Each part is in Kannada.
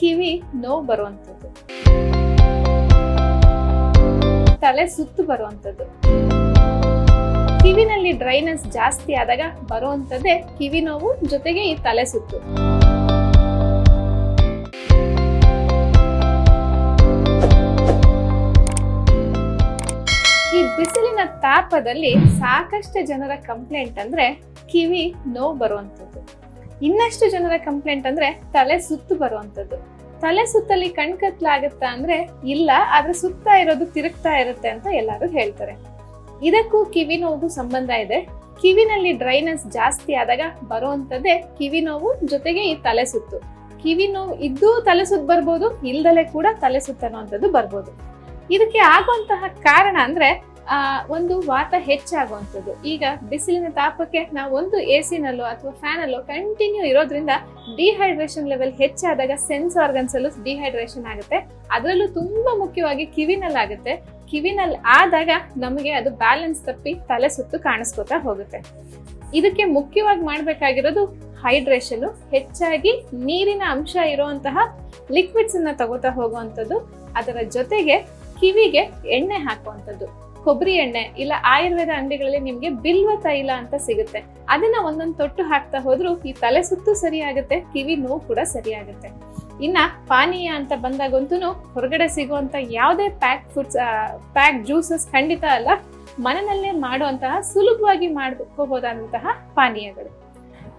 ಕಿವಿ ನೋವು ಬರುವಂಥದ್ದು. ತಲೆ ಸುತ್ತು ಬರುವಂಥದ್ದು. ಕಿವಿನಲ್ಲಿ ಡ್ರೈನೆಸ್ ಜಾಸ್ತಿ ಆದಾಗ ಬರುವಂಥದ್ದೇ ಕಿವಿ ನೋವು ಜೊತೆಗೆ ಈ ತಲೆ ಸುತ್ತು. ಈ ಬಿಸಿಲಿನ ತಾಪದಲ್ಲಿ ಸಾಕಷ್ಟು ಜನರ ಕಂಪ್ಲೇಂಟ್ ಅಂದ್ರೆ ಕಿವಿ ನೋವು ಬರುವಂಥದ್ದು. ಇನ್ನಷ್ಟು ಜನರ ಕಂಪ್ಲೇಂಟ್ ಅಂದ್ರೆ ತಲೆ ಸುತ್ತು ಬರುವಂಥದ್ದು. ತಲೆ ಸುತ್ತಲ್ಲಿ ಕಣ್ಕತ್ಲಾಗತ್ತಾ ಅಂದ್ರೆ ಇಲ್ಲ, ಆದ್ರೆ ಸುತ್ತ ಇರೋದು ತಿರುಗ್ತಾ ಇರುತ್ತೆ ಅಂತ ಎಲ್ಲರೂ ಹೇಳ್ತಾರೆ. ಇದಕ್ಕೂ ಕಿವಿ ನೋವು ಸಂಬಂಧ ಇದೆ. ಕಿವಿನಲ್ಲಿ ಡ್ರೈನೆಸ್ ಜಾಸ್ತಿ ಆದಾಗ ಬರುವಂಥದ್ದೇ ಕಿವಿ ನೋವು ಜೊತೆಗೆ ಈ ತಲೆ ಸುತ್ತು. ಕಿವಿ ನೋವು ಇದ್ದು ತಲೆ ಸುತ್ತು ಬರ್ಬೋದು, ಇಲ್ದಲೆ ಕೂಡ ತಲೆ ಸುತ್ತ ಅನ್ನುವಂಥದ್ದು ಬರ್ಬೋದು. ಇದಕ್ಕೆ ಆಗುವಂತಹ ಕಾರಣ ಅಂದ್ರೆ ಒಂದು ವಾತ ಹೆಚ್ಚಾಗುವಂಥದ್ದು. ಈಗ ಬಿಸಿಲಿನ ತಾಪಕ್ಕೆ ನಾವು ಒಂದು ಎ ಸಿನಲ್ಲೋ ಅಥವಾ ಫ್ಯಾನಲ್ಲೋ ಕಂಟಿನ್ಯೂ ಇರೋದ್ರಿಂದ ಡಿಹೈಡ್ರೇಷನ್ ಲೆವೆಲ್ ಹೆಚ್ಚಾದಾಗ ಸೆನ್ಸ್ ಆರ್ಗನ್ಸ್ ಅಲ್ಲೂ ಡಿಹೈಡ್ರೇಷನ್ ಆಗುತ್ತೆ. ಅದರಲ್ಲೂ ತುಂಬಾ ಮುಖ್ಯವಾಗಿ ಕಿವಿನಲ್ಲಾಗುತ್ತೆ ಕಿವಿನಲ್ಲಿ ಆದಾಗ ನಮಗೆ ಅದು ಬ್ಯಾಲೆನ್ಸ್ ತಪ್ಪಿ ತಲೆ ಸುತ್ತು ಕಾಣಿಸ್ಕೋತಾ ಹೋಗುತ್ತೆ. ಇದಕ್ಕೆ ಮುಖ್ಯವಾಗಿ ಮಾಡಬೇಕಾಗಿರೋದು ಹೈಡ್ರೇಷನ್ ಹೆಚ್ಚಾಗಿ ನೀರಿನ ಅಂಶ ಇರುವಂತಹ ಲಿಕ್ವಿಡ್ಸ್ ಅನ್ನ ತಗೋತಾ ಹೋಗುವಂಥದ್ದು. ಅದರ ಜೊತೆಗೆ ಕಿವಿಗೆ ಎಣ್ಣೆ ಹಾಕುವಂಥದ್ದು. ಕೊಬ್ಬರಿ ಎಣ್ಣೆ ಇಲ್ಲ ಆಯುರ್ವೇದ ಅಂಗಡಿಗಳಲ್ಲಿ ನಿಮ್ಗೆ ಬಿಲ್ವ ತೈಲ ಅಂತ ಸಿಗುತ್ತೆ. ಅದನ್ನ ಒಂದೊಂದು ತೊಟ್ಟು ಹಾಕ್ತಾ ಹೋದ್ರು ಈ ತಲೆ ಸುತ್ತು ಸರಿಯಾಗುತ್ತೆ, ಕಿವಿ ನೋವು ಕೂಡ ಸರಿಯಾಗುತ್ತೆ. ಇನ್ನ ಪಾನೀಯ ಅಂತ ಬಂದಾಗಂತೂ ಹೊರಗಡೆ ಸಿಗುವಂತ ಯಾವುದೇ ಪ್ಯಾಕ್ ಫುಡ್ಸ್ ಪ್ಯಾಕ್ ಜ್ಯೂಸಸ್ ಖಂಡಿತ ಅಲ್ಲ ಮನೆಯಲ್ಲೇ ಮಾಡುವಂತಹ ಸುಲಭವಾಗಿ ಮಾಡ್ಕೋಬಹುದಾದಂತಹ ಪಾನೀಯಗಳು.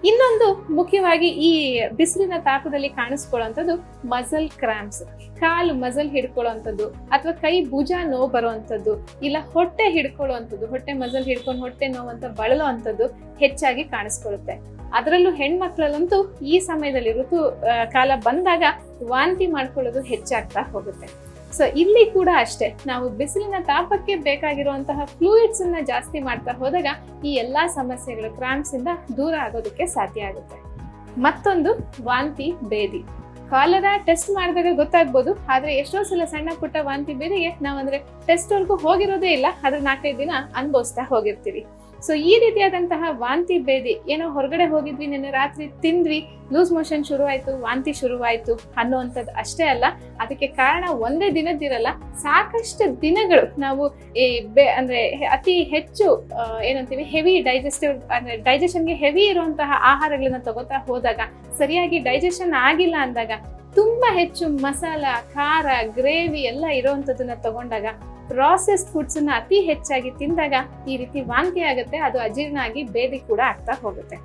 ಇನ್ನೊಂದು ಮುಖ್ಯವಾಗಿ ಈ ಬಿಸಿಲಿನ ತಾಪದಲ್ಲಿ ಕಾಣಿಸ್ಕೊಳ್ಳುವಂಥದ್ದು ಮಸಲ್ ಕ್ರಾಂಪ್ಸ್. ಕಾಲು ಮಸಲ್ ಹಿಡ್ಕೊಳ್ಳುವಂಥದ್ದು ಅಥವಾ ಕೈ ಭುಜ ನೋವು ಬರುವಂಥದ್ದು ಇಲ್ಲ ಹೊಟ್ಟೆ ಹಿಡ್ಕೊಳ್ಳುವಂಥದ್ದು ಹೊಟ್ಟೆ ಮಸಲ್ ಹಿಡ್ಕೊಂಡು ಹೊಟ್ಟೆ ನೋವು ಅಂತ ಬಳಲುವಂಥದ್ದು ಹೆಚ್ಚಾಗಿ ಕಾಣಿಸ್ಕೊಳ್ಳುತ್ತೆ. ಅದರಲ್ಲೂ ಹೆಣ್ಮಕ್ಳಲ್ಲಂತೂ ಈ ಸಮಯದಲ್ಲಿ ಋತು ಕಾಲ ಬಂದಾಗ ವಾಂತಿ ಮಾಡ್ಕೊಳ್ಳೋದು ಹೆಚ್ಚಾಗ್ತಾ ಹೋಗುತ್ತೆ. ಸೊ ಇಲ್ಲಿ ಕೂಡ ಅಷ್ಟೇ, ನಾವು ಬಿಸಿಲಿನ ತಾಪಕ್ಕೆ ಬೇಕಾಗಿರುವಂತಹ ಫ್ಲೂಯಿಡ್ಸ್ ಅನ್ನ ಜಾಸ್ತಿ ಮಾಡ್ತಾ ಹೋದಾಗ ಈ ಎಲ್ಲಾ ಸಮಸ್ಯೆಗಳು ಕ್ರಾಂಪ್ಸ್ ಇಂದ ದೂರ ಆಗೋದಕ್ಕೆ ಸಾಧ್ಯ ಆಗುತ್ತೆ. ಮತ್ತೊಂದು ವಾಂತಿ ಬೇದಿ ಕಾಲರ ಟೆಸ್ಟ್ ಮಾಡಿದಾಗ ಗೊತ್ತಾಗ್ಬೋದು, ಆದ್ರೆ ಎಷ್ಟೋ ಸಲ ಸಣ್ಣ ಪುಟ್ಟ ವಾಂತಿ ಬೇದಿಗೆ ನಾವಂದ್ರೆ ಟೆಸ್ಟ್ ವರ್ಗೂ ಹೋಗಿರೋದೇ ಇಲ್ಲ, ಆದ್ರೆ ನಾಲ್ಕೈದು ದಿನ ಅನುಭವಿಸ್ತಾ ಹೋಗಿರ್ತೀವಿ. ಸೊ ಈ ರೀತಿಯಾದಂತಹ ವಾಂತಿ ಭೇದಿ, ಏನೋ ಹೊರಗಡೆ ಹೋಗಿದ್ವಿ, ನಿನ್ನೆ ರಾತ್ರಿ ತಿಂದ್ವಿ ಲೂಸ್ ಮೋಷನ್ ಶುರುವಾಯಿತು, ವಾಂತಿ ಶುರುವಾಯಿತು ಅನ್ನುವಂಥದ್ದು ಅಷ್ಟೇ ಅಲ್ಲ, ಅದಕ್ಕೆ ಕಾರಣ ಒಂದೇ ದಿನದ್ದಿರಲ್ಲ ಸಾಕಷ್ಟು ದಿನಗಳು ನಾವು ಈ ಬೆ, ಅಂದ್ರೆ ಅತಿ ಹೆಚ್ಚು ಏನಂತೀವಿ ಹೆವಿ ಡೈಜೆಸ್ಟಿವ್ ಅಂದ್ರೆ ಡೈಜೆಷನ್ಗೆ ಹೆವಿ ಇರುವಂತಹ ಆಹಾರಗಳನ್ನ ತಗೋತಾ ಹೋದಾಗ, ಸರಿಯಾಗಿ ಡೈಜೆಷನ್ ಆಗಿಲ್ಲ ಅಂದಾಗ, ತುಂಬಾ ಹೆಚ್ಚು ಮಸಾಲ, ಖಾರ ಗ್ರೇವಿ ಎಲ್ಲ ಇರುವಂತದನ್ನ ತಗೊಂಡಾಗ ಪ್ರಾಸೆಸ್ಡ್ ಫುಡ್ಸ್ ಅನ್ನ ಅತಿ ಹೆಚ್ಚಾಗಿ ತಿಂದಾಗ ಈ ರೀತಿ ವಾಂತಿ ಆಗುತ್ತೆ, ಅದು ಅಜೀರ್ಣ ಆಗಿ ಬೇದಿ ಕೂಡ ಆಗ್ತಾ ಹೋಗುತ್ತೆ.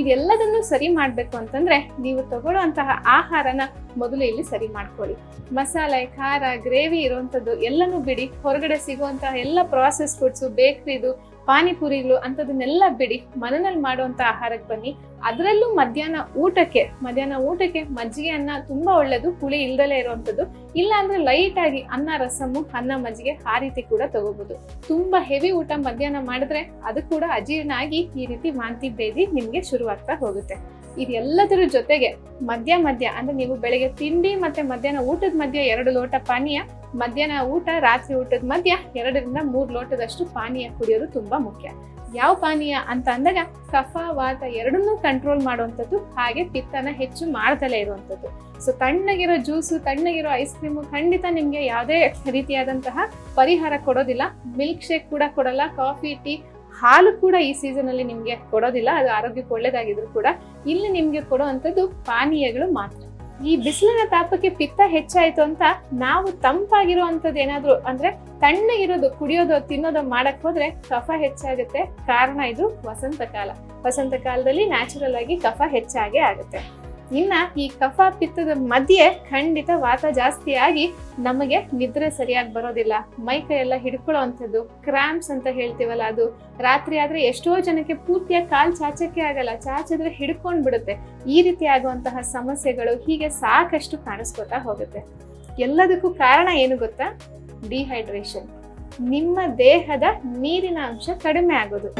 ಇದೆಲ್ಲದನ್ನು ಸರಿ ಮಾಡಬೇಕು ಅಂತಂದ್ರೆ ನೀವು ತಗೊಳ್ಳುವಂತಹ ಆಹಾರನ ಮೊದಲು ಇಲ್ಲಿ ಸರಿ ಮಾಡ್ಕೊಳ್ಳಿ. ಮಸಾಲೆ, ಖಾರ, ಗ್ರೇವಿ ಇರುವಂತದ್ದು ಎಲ್ಲನೂ ಬಿಡಿ, ಹೊರಗಡೆ ಸಿಗುವಂತಹ ಎಲ್ಲ ಪ್ರಾಸೆಸ್ ಫುಡ್ಸು ಬೇಕ್ರಿದು ಪಾನಿಪುರಿಗಳು ಅಂಥದನ್ನೆಲ್ಲ ಬಿಡಿ ಮನೆಯಲ್ಲಿ ಮಾಡುವಂತ ಆಹಾರಕ್ಕೆ ಬನ್ನಿ. ಅದರಲ್ಲೂ ಮಧ್ಯಾಹ್ನ ಊಟಕ್ಕೆ ಮಧ್ಯಾಹ್ನ ಊಟಕ್ಕೆ ಮಜ್ಜಿಗೆ ಅನ್ನ ತುಂಬಾ ಒಳ್ಳೇದು ಹುಳಿ ಇಲ್ದಲೇ ಇರುವಂತದ್ದು ಇಲ್ಲ ಅಂದ್ರೆ ಲೈಟ್ ಆಗಿ ಅನ್ನ, ರಸಮು, ಅನ್ನ, ಮಜ್ಜಿಗೆ ಆ ರೀತಿ ಕೂಡ ತಗೋಬಹುದು ತುಂಬಾ ಹೆವಿ ಊಟ ಮಧ್ಯಾಹ್ನ ಮಾಡಿದ್ರೆ ಅದು ಕೂಡ ಅಜೀರ್ಣ ಆಗಿ ಈ ರೀತಿ ವಾಂತಿ ಬೇದಿ ನಿಮ್ಗೆ ಶುರುವಾಗ್ತಾ ಹೋಗುತ್ತೆ. ಇದೆಲ್ಲದರ ಜೊತೆಗೆ ಮಧ್ಯ ಮಧ್ಯ, ಅಂದ್ರೆ ನೀವು ಬೆಳಗ್ಗೆ ತಿಂಡಿ ಮತ್ತೆ ಮಧ್ಯಾಹ್ನ ಊಟದ ಮಧ್ಯ ಎರಡು ಲೋಟ ಪಾನೀಯ ಮಧ್ಯಾಹ್ನ ಊಟ, ರಾತ್ರಿ ಊಟದ ಮಧ್ಯ ಎರಡರಿಂದ ಮೂರು ಲೋಟದಷ್ಟು ಪಾನೀಯ ಕುಡಿಯೋದು ತುಂಬಾ ಮುಖ್ಯ. ಯಾವ ಪಾನೀಯ ಅಂತ ಅಂದಾಗ ಕಫ ವಾತ ಎರಡನ್ನೂ ಕಂಟ್ರೋಲ್ ಮಾಡುವಂಥದ್ದು ಹಾಗೆ ಪಿತ್ತನ ಹೆಚ್ಚು ಮಾಡ್ದಲೇ ಇರುವಂಥದ್ದು. ಸೊ ತಣ್ಣಗಿರೋ ಜ್ಯೂಸು ತಣ್ಣಗಿರೋ ಐಸ್ ಕ್ರೀಮು ಖಂಡಿತ ನಿಮಗೆ ಯಾವುದೇ ರೀತಿಯಾದಂತಹ ಪರಿಹಾರ ಕೊಡೋದಿಲ್ಲ. ಮಿಲ್ಕ್ ಶೇಕ್ ಕೂಡ ಕೊಡಲ್ಲ ಕಾಫಿ ಟೀ ಹಾಲು ಕೂಡ ಈ ಸೀಸನ್ ಅಲ್ಲಿ ನಿಮ್ಗೆ ಕೊಡೋದಿಲ್ಲ. ಅದು ಆರೋಗ್ಯಕ್ಕೆ ಒಳ್ಳೇದಾಗಿದ್ರು ಕೂಡ ಇಲ್ಲಿ ನಿಮ್ಗೆ ಕೊಡುವಂಥದ್ದು ಪಾನೀಯಗಳು ಮಾತ್ರ. ಈ ಬಿಸಿಲಿನ ತಾಪಕ್ಕೆ ಪಿತ್ತ ಹೆಚ್ಚಾಯ್ತು ಅಂತ ನಾವು ತಂಪಾಗಿರುವಂಥದ್ದು ಏನಾದ್ರು ಅಂದ್ರೆ ತಣ್ಣಗಿರೋದು ಕುಡಿಯೋದು, ತಿನ್ನೋದು ಮಾಡಕ್ ಹೋದ್ರೆ ಕಫ ಹೆಚ್ಚಾಗುತ್ತೆ. ಕಾರಣ ಇದು ವಸಂತ ಕಾಲ ವಸಂತ ಕಾಲದಲ್ಲಿ ನ್ಯಾಚುರಲ್ ಆಗಿ ಕಫ ಹೆಚ್ಚಾಗೇ ಆಗುತ್ತೆ. ಇನ್ನ ಈ ಕಫ ಪಿತ್ತದ ಮಧ್ಯೆ ಖಂಡಿತ ವಾತ ಜಾಸ್ತಿ ಆಗಿ ನಮಗೆ ನಿದ್ರೆ ಸರಿಯಾಗಿ ಬರೋದಿಲ್ಲ. ಮೈ ಎಲ್ಲ ಹಿಡ್ಕೊಳ್ಳೋ ಅಂಥದ್ದು ಕ್ರಾಂಪ್ಸ್ ಅಂತ ಹೇಳ್ತೀವಲ್ಲ ಅದು. ರಾತ್ರಿ ಆದ್ರೆ ಎಷ್ಟೋ ಜನಕ್ಕೆ ಪೂರ್ತಿಯ ಕಾಲ್ ಚಾಚಕ್ಕೆ ಆಗಲ್ಲ, ಚಾಚಿದ್ರೆ ಹಿಡ್ಕೊಂಡ್ ಬಿಡುತ್ತೆ. ಈ ರೀತಿ ಆಗುವಂತಹ ಸಮಸ್ಯೆಗಳು ಹೀಗೆ ಸಾಕಷ್ಟು ಕಾಣಿಸ್ಕೊತಾ ಹೋಗುತ್ತೆ. ಎಲ್ಲದಕ್ಕೂ ಕಾರಣ ಏನು ಗೊತ್ತಾ? ಡಿಹೈಡ್ರೇಷನ್ ನಿಮ್ಮ ದೇಹದ ನೀರಿನ ಅಂಶ ಕಡಿಮೆ ಆಗೋದು.